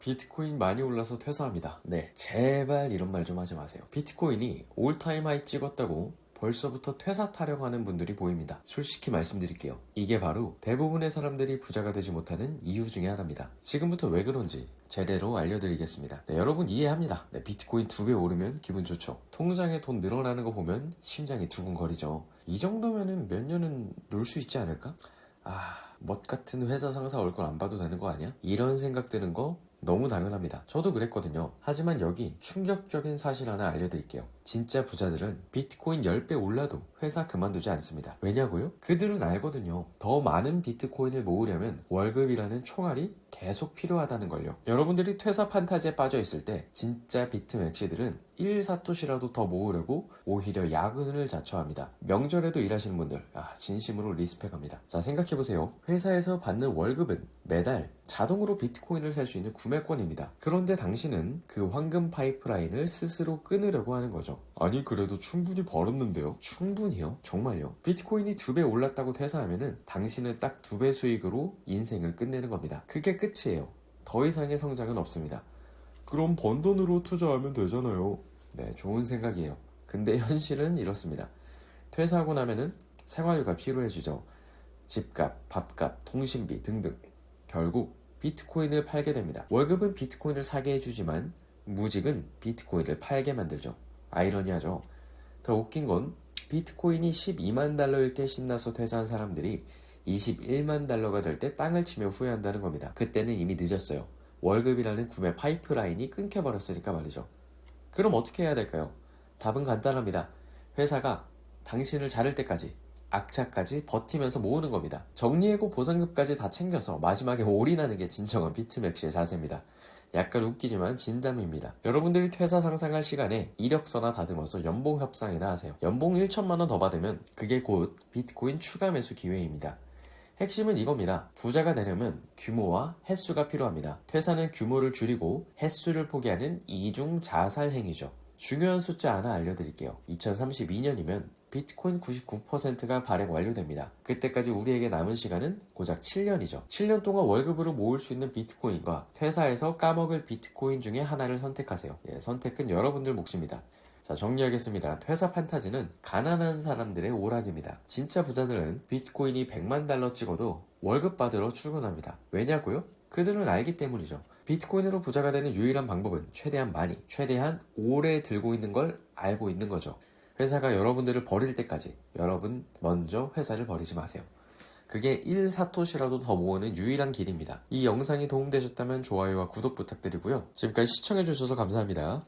비트코인 많이 올라서 퇴사합니다. 네, 제발 이런 말 좀 하지 마세요. 비트코인이 올타임 하이 찍었다고 벌써부터 퇴사 타령하는 분들이 보입니다. 솔직히 말씀드릴게요. 이게 바로 대부분의 사람들이 부자가 되지 못하는 이유 중에 하나입니다. 지금부터 왜 그런지 제대로 알려드리겠습니다. 네, 여러분 이해합니다. 네, 비트코인 두 배 오르면 기분 좋죠. 통장에 돈 늘어나는 거 보면 심장이 두근거리죠. 이 정도면은 몇 년은 놀 수 있지 않을까? 아, 멋 같은 회사 상사 얼굴 안 봐도 되는 거 아니야? 이런 생각 드는 거 너무 당연합니다. 저도 그랬거든요. 하지만 여기 충격적인 사실 하나 알려드릴게요. 진짜 부자들은 비트코인 10배 올라도 회사 그만두지 않습니다. 왜냐고요? 그들은 알거든요. 더 많은 비트코인을 모으려면 월급이라는 총알이 계속 필요하다는 걸요. 여러분들이 퇴사 판타지에 빠져 있을 때 진짜 비트맥시들은 1사토시라도 더 모으려고 오히려 야근을 자처합니다. 명절에도 일하시는 분들, 아, 진심으로 리스펙합니다. 자, 생각해보세요. 회사에서 받는 월급은 매달 자동으로 비트코인을 살 수 있는 구매권입니다. 그런데 당신은 그 황금 파이프라인을 스스로 끊으려고 하는 거죠. 아니, 그래도 충분히 벌었는데요? 충분히요? 정말요? 비트코인이 두 배 올랐다고 퇴사하면은 당신은 딱 두 배 수익으로 인생을 끝내는 겁니다. 그게 끝이에요. 더 이상의 성장은 없습니다. 그럼 번 돈으로 투자하면 되잖아요. 네, 좋은 생각이에요. 근데 현실은 이렇습니다. 퇴사하고 나면은 생활비가 필요해지죠. 집값, 밥값, 통신비 등등. 결국 비트코인을 팔게 됩니다. 월급은 비트코인을 사게 해주지만 무직은 비트코인을 팔게 만들죠. 아이러니하죠. 더 웃긴 건 비트코인이 12만 달러일 때 신나서 퇴사한 사람들이 21만 달러가 될 때 땅을 치며 후회한다는 겁니다. 그때는 이미 늦었어요. 월급이라는 구매 파이프라인이 끊겨버렸으니까 말이죠. 그럼 어떻게 해야 될까요? 답은 간단합니다. 회사가 당신을 자를 때까지 악착까지 버티면서 모으는 겁니다. 정리해고 보상금까지 다 챙겨서 마지막에 올인하는 게 진정한 비트맥시의 자세입니다. 약간 웃기지만 진담입니다. 여러분들이 퇴사 상상할 시간에 이력서나 다듬어서 연봉 협상이나 하세요. 연봉 1천만 원 더 받으면 그게 곧 비트코인 추가 매수 기회입니다. 핵심은 이겁니다. 부자가 되려면 규모와 횟수가 필요합니다. 퇴사는 규모를 줄이고 횟수를 포기하는 이중 자살 행위죠. 중요한 숫자 하나 알려드릴게요. 2032년이면 비트코인 99%가 발행 완료됩니다. 그때까지 우리에게 남은 시간은 고작 7년이죠. 7년 동안 월급으로 모을 수 있는 비트코인과 퇴사에서 까먹을 비트코인 중에 하나를 선택하세요. 예, 선택은 여러분들 몫입니다. 자, 정리하겠습니다. 퇴사 판타지는 가난한 사람들의 오락입니다. 진짜 부자들은 비트코인이 100만 달러 찍어도 월급 받으러 출근합니다. 왜냐고요? 그들은 알기 때문이죠. 비트코인으로 부자가 되는 유일한 방법은 최대한 많이, 최대한 오래 들고 있는 걸 알고 있는 거죠. 회사가 여러분들을 버릴 때까지 여러분 먼저 회사를 버리지 마세요. 그게 1사토시라도 더 모으는 유일한 길입니다. 이 영상이 도움되셨다면 좋아요와 구독 부탁드리고요. 지금까지 시청해주셔서 감사합니다.